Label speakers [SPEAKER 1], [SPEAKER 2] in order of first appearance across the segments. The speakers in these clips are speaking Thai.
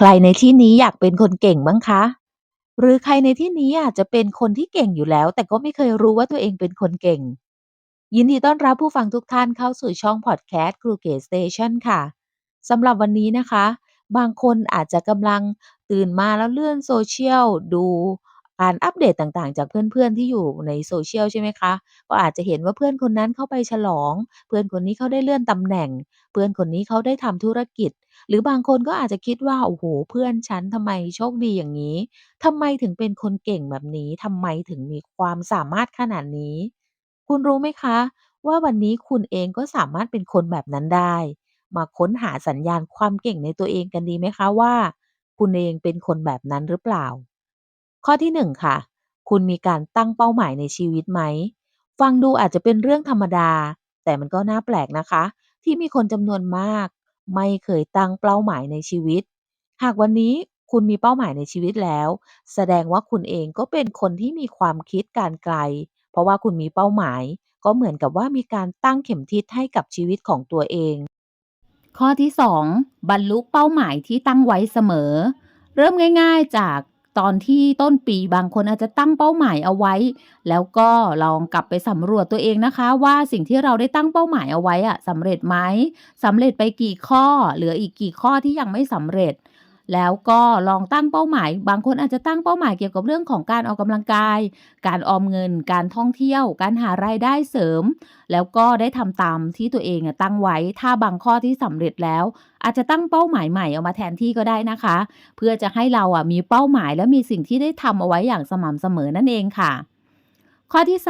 [SPEAKER 1] ใครในที่นี้อยากเป็นคนเก่งบ้างคะ?หรือใครในที่นี้อาจจะเป็นคนที่เก่งอยู่แล้ว แต่ก็ไม่เคยรู้ว่าตัวเองเป็นคนเก่ง ยินดีต้อนรับผู้ฟังทุกท่านเข้าสู่ช่องพอดแคสต์ครูเก๋สเตชันค่ะสำหรับวันนี้นะคะ บางคนอาจจะกำลังตื่นมาแล้วเลื่อนโซเชียลดู การอัปเดตต่าง ๆ จากเพื่อน ๆ ที่อยู่ใน Social ใช่ไหมคะ ก็อาจจะเห็นว่าเพื่อนคนนั้นเขาไปฉลอง เพื่อนคนนี้เขาได้เลื่อนตำแหน่ง เพื่อนคนนี้เขาได้ทำธุรกิจ หรือบางคนก็อาจจะคิดว่า โอ้โฮ เพื่อนฉันทำไมโชคดีอย่างงี้ ทำไมถึงเป็นคนเก่งแบบนี้ ทำไมถึงมีความสามารถขนาดนี้ คุณรู้ไหมคะว่า วันนี้คุณเองก็สามารถเป็นคนแบบนั้นได้ มาค้นหาสัญญาณความเก่งในตัวเองกันดีไหมคะว่า คุณเองเป็นคนแบบนั้นหรือเปล่า? ข้อที่ 1 ค่ะ คุณมีการตั้งเป้าหมายในชีวิตไหม?ฟังดูอาจจะเป็นเรื่องธรรมดา แต่มันก็น่าแปลกนะคะ ที่มีคนจำนวนมาก ไม่เคยตั้งเป้าหมายในชีวิต หากวันนี้คุณมีเป้าหมายในชีวิตแล้ว แสดงว่าคุณเองก็เป็นคนที่มีความคิดการไกล เพราะว่าคุณมีเป้าหมาย ก็เหมือนกับว่ามีการตั้งเข็มทิศให้กับชีวิตของตัวเอง
[SPEAKER 2] ข้อที่ 2 บรรลุเป้าหมายที่ตั้งไว้เสมอ เริ่มง่าย ๆ จาก ตอนที่ต้นปีบางคนอาจจะตั้งเป้าหมายเอาไว้ แล้วก็ลองกลับไปสำรวจตัวเองนะคะ ว่าสิ่งที่เราได้ตั้งเป้าหมายเอาไว้อะสำเร็จไหมสำเร็จไปกี่ข้อ เหลืออีกกี่ข้อที่ยังไม่สำเร็จ แล้วก็ลองตั้งเป้าหมาย บางคนอาจจะตั้งเป้าหมายเกี่ยวกับเรื่องของการออกกำลังกาย การออมเงิน การท่องเที่ยว การหารายได้เสริม แล้วก็ได้ทำตามที่ตัวเองตั้งไว้ ถ้าบางข้อที่สำเร็จแล้ว อาจจะตั้งเป้าหมายใหม่เอามาแทนที่ก็ได้นะคะ เพื่อจะให้เราอะมีเป้าหมายและมีสิ่งที่ได้ทำเอาไว้อย่างสม่ำเสมอนั่นเองค่ะ ข้อที่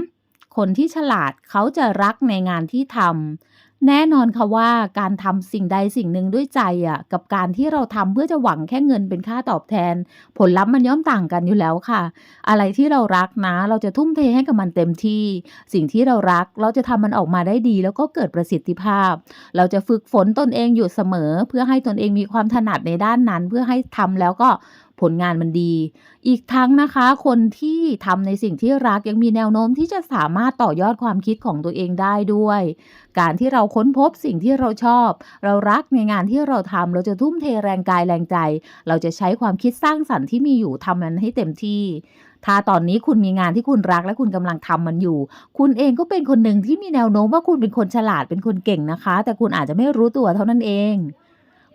[SPEAKER 2] 3 คนที่ฉลาดเขาจะรักในงานที่ทำ แน่นอนค่ะว่าการทำสิ่งใดสิ่งหนึ่งด้วยใจอะกับการที่เราทำเพื่อจะหวังแค่เงินเป็นค่าตอบแทน ผลลัพธ์มันย่อมต่างกันอยู่แล้วค่ะ อะไรที่เรารักนะ เราจะทุ่มเทให้กับมันเต็มที่ สิ่งที่เรารักเราจะทำมันออกมาได้ดี แล้วก็เกิดประสิทธิภาพ เราจะฝึกฝนตนเองอยู่เสมอ เพื่อให้ตนเองมีความถนัดในด้านนั้น เพื่อให้ทำแล้วก็ ผลงานมันดี อีกทั้งนะคะ คนที่ทำในสิ่งที่รักยังมีแนวโน้มที่จะสามารถต่อยอดความคิดของตัวเองได้ด้วย การที่เราค้นพบสิ่งที่เราชอบ เรารักในงานที่เราทำเราจะทุ่มเทแรงกายแรงใจ เราจะใช้ความคิดสร้างสรรค์ที่มีอยู่ทำมันให้เต็มที่ถ้าตอนนี้คุณมีงานที่คุณรักและคุณกำลังทำมันอยู่ คุณเองก็เป็นคนหนึ่งที่มีแนวโน้มว่าคุณเป็นคนฉลาดเป็นคนเก่งนะคะ แต่คุณอาจจะไม่รู้ตัวเท่านั้นเอง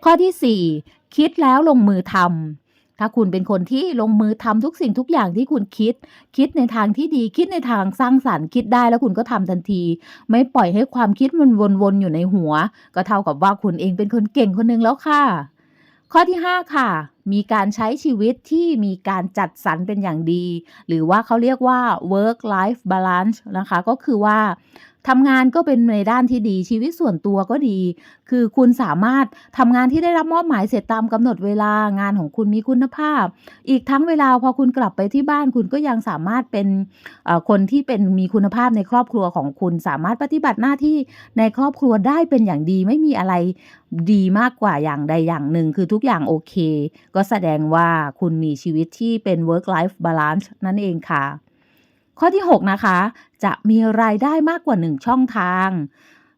[SPEAKER 2] ข้อที่ 4 คิดแล้วลงมือทำ ถ้าคุณเป็นคนที่ลงมือทำทุกสิ่งทุกอย่างที่คุณคิด คิดในทางที่ดีคิดในทางสร้างสรรค์คิดได้แล้วคุณก็ทำทันที ไม่ปล่อยให้ความคิดมันวนๆอยู่ในหัว ก็เท่ากับว่าคุณเองเป็นคนเก่งคนหนึ่งแล้วค่ะ ข้อที่ 5 ค่ะ มีการใช้ชีวิตที่มีการจัดสรรเป็นอย่างดี หรือว่าเขาเรียกว่า work life balance นะคะ ก็คือว่า ทำงานก็เป็นในด้านที่ดีชีวิตส่วนตัวก็ดี คือคุณสามารถทำงานที่ได้รับมอบหมายเสร็จตามกำหนดเวลางานของคุณมีคุณภาพ อีกทั้งเวลาพอคุณกลับไปที่บ้านคุณก็ยังสามารถเป็นคนที่เป็นมีคุณภาพในครอบครัวของคุณ สามารถปฏิบัติหน้าที่ในครอบครัวได้เป็นอย่างดีไม่มีอะไรดีมากกว่าอย่างใดอย่างหนึ่ง คือทุกอย่างโอเค ก็แสดงว่าคุณมีชีวิตที่เป็น work life balance นั่นเองค่ะ ข้อที่ 6 นะคะ จะมีรายได้มากกว่า 1 ช่องทาง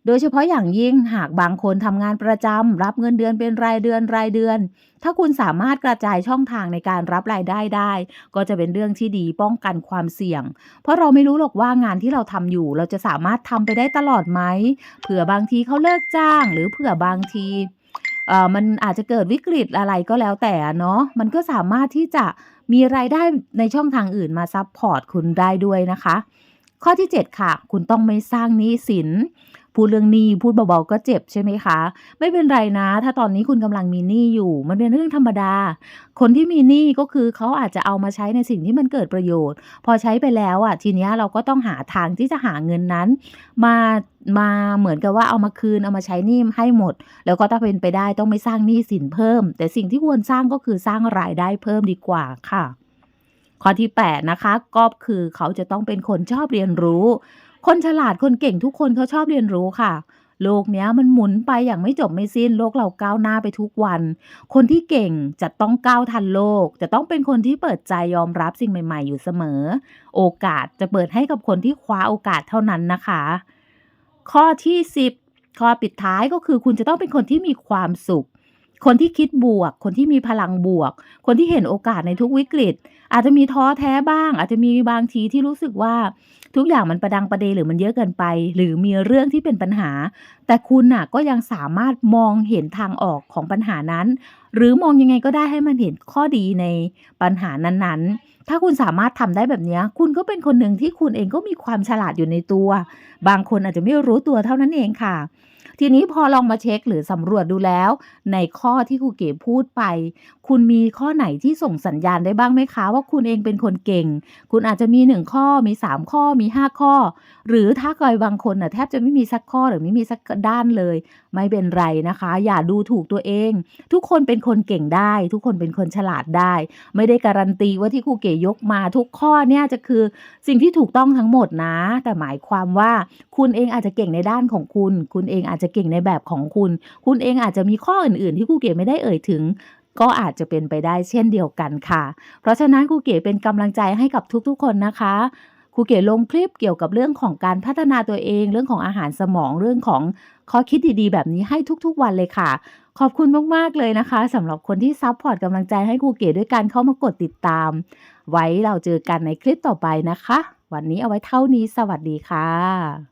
[SPEAKER 2] โดยเฉพาะอย่างยิ่งหากบางคนทำงานประจำรับเงินเดือนเป็นรายเดือนๆถ้าคุณสามารถกระจายช่องทางในการรับรายได้ได้ ก็จะเป็นเรื่องที่ดีป้องกันความเสี่ยง เพราะเราไม่รู้หรอกว่างานที่เราทำอยู่ เราจะสามารถทำไปได้ตลอดไหมเผื่อบางทีเขาเลิกจ้าง หรือเผื่อบางที เอ่อมันอาจจะเกิดวิกฤตอะไรก็แล้วแต่เนาะมันก็สามารถที่จะมีรายได้ในช่องทางอื่นมาซัพพอร์ตคุณได้ด้วยนะคะ ข้อที่ 7 ค่ะ คุณต้องไม่สร้างหนี้สิน พูดเรื่องหนี้พูดเบาๆก็เจ็บใช่ไหมคะ ไม่เป็นไรนะ ถ้าตอนนี้คุณกำลังมีหนี้อยู่ มันเป็นเรื่องธรรมดา คนที่มีหนี้ก็คือเขาอาจจะเอามาใช้ในสิ่งที่มันเกิดประโยชน์ พอใช้ไปแล้วอะทีนี้เราก็ต้องหาทางที่จะหาเงินนั้น มามาเหมือนกับว่าเอามาคืนเอามาใช้หนี้ให้หมด แล้วก็ถ้าเป็นไปได้ต้องไม่สร้างหนี้สินเพิ่ม แต่สิ่งที่ควรสร้างก็คือสร้างรายได้เพิ่มดีกว่าค่ะข้อที่ 8 นะคะก็คือเขาจะต้องเป็นคนชอบเรียนรู้ คนฉลาดคนเก่งทุกคนเขาชอบเรียนรู้ค่ะ โลกเนี้ยมันหมุนไปอย่างไม่จบไม่สิ้น โลกเราก้าวหน้าไปทุกวัน คนที่เก่งจะต้องก้าวทันโลก จะต้องเป็นคนที่เปิดใจยอมรับสิ่งใหม่ ๆ อยู่เสมอ โอกาสจะเปิดให้กับคนที่คว้าโอกาสเท่านั้นนะคะ ข้อที่ 10 ข้อปิดท้ายก็คือคุณจะต้องเป็นคนที่มีความสุข คนที่คิดบวก คนที่มีพลังบวก คนที่เห็นโอกาสในทุกวิกฤต อาจจะมีท้อแท้บ้าง อาจจะมีบางทีที่รู้สึกว่าทุกอย่างมันประดังประเดหรือมันเยอะเกินไป หรือมีเรื่องที่เป็นปัญหา แต่คุณน่ะก็ยังสามารถมองเห็นทางออกของปัญหานั้น หรือมองยังไงก็ได้ให้มันเห็นข้อดีในปัญหานั้นๆ ถ้าคุณสามารถทำได้แบบนี้ คุณก็เป็นคนหนึ่งที่คุณเองก็มีความฉลาดอยู่ในตัว บางคนอาจจะไม่รู้ตัวเท่านั้นเองค่ะ ทีนี้พอลองมาเช็กหรือสำรวจดูแล้ว ในข้อที่ครูเก๋พูดไป คุณมีข้อไหนที่ส่งสัญญาณได้บ้างไหมคะว่าคุณเองเป็นคนเก่ง คุณอาจจะมี 1 ข้อมี 3 ข้อมี 5 ข้อ หรือถ้าใครบางคนน่ะแทบจะไม่มีสักข้อหรือไม่มีสักกด้านเลย ไม่เป็นไรนะคะ อย่าดูถูกตัวเอง ทุกคนเป็นคนเก่งได้ ทุกคนเป็นคนฉลาดได้ ไม่ได้การันตีว่าที่ครูเก๋ยกมาทุกข้อเนี่ยจะคือสิ่งที่ถูกต้องทั้งหมดนะ แต่หมายความว่าคุณเองอาจจะเก่งในด้านของคุณ คุณเองอาจจะจะเก่งในแบบของคุณ คุณเองอาจจะมีข้ออื่น ๆ ที่ครูเก๋ไม่ได้เอ่ยถึงก็อาจจะเป็นไปได้เช่นเดียวกันค่ะ เพราะฉะนั้นครูเก๋เป็นกำลังใจให้กับทุกๆคนนะคะครูเก๋ลงคลิปเกี่ยวกับเรื่องของการพัฒนาตัวเอง เรื่องของอาหารสมองเรื่องของข้อคิดดีๆ แบบนี้ให้ทุกๆวันเลยค่ะ ขอบคุณมากๆเลยนะคะสำหรับคนที่ซัปพอร์ตกำลังใจให้ครูเก๋ด้วยการเข้ามากดติดตาม ไว้เราเจอกันในคลิปต่อไปนะคะ วันนี้เอาไว้เท่านี้สวัสดีค่ะ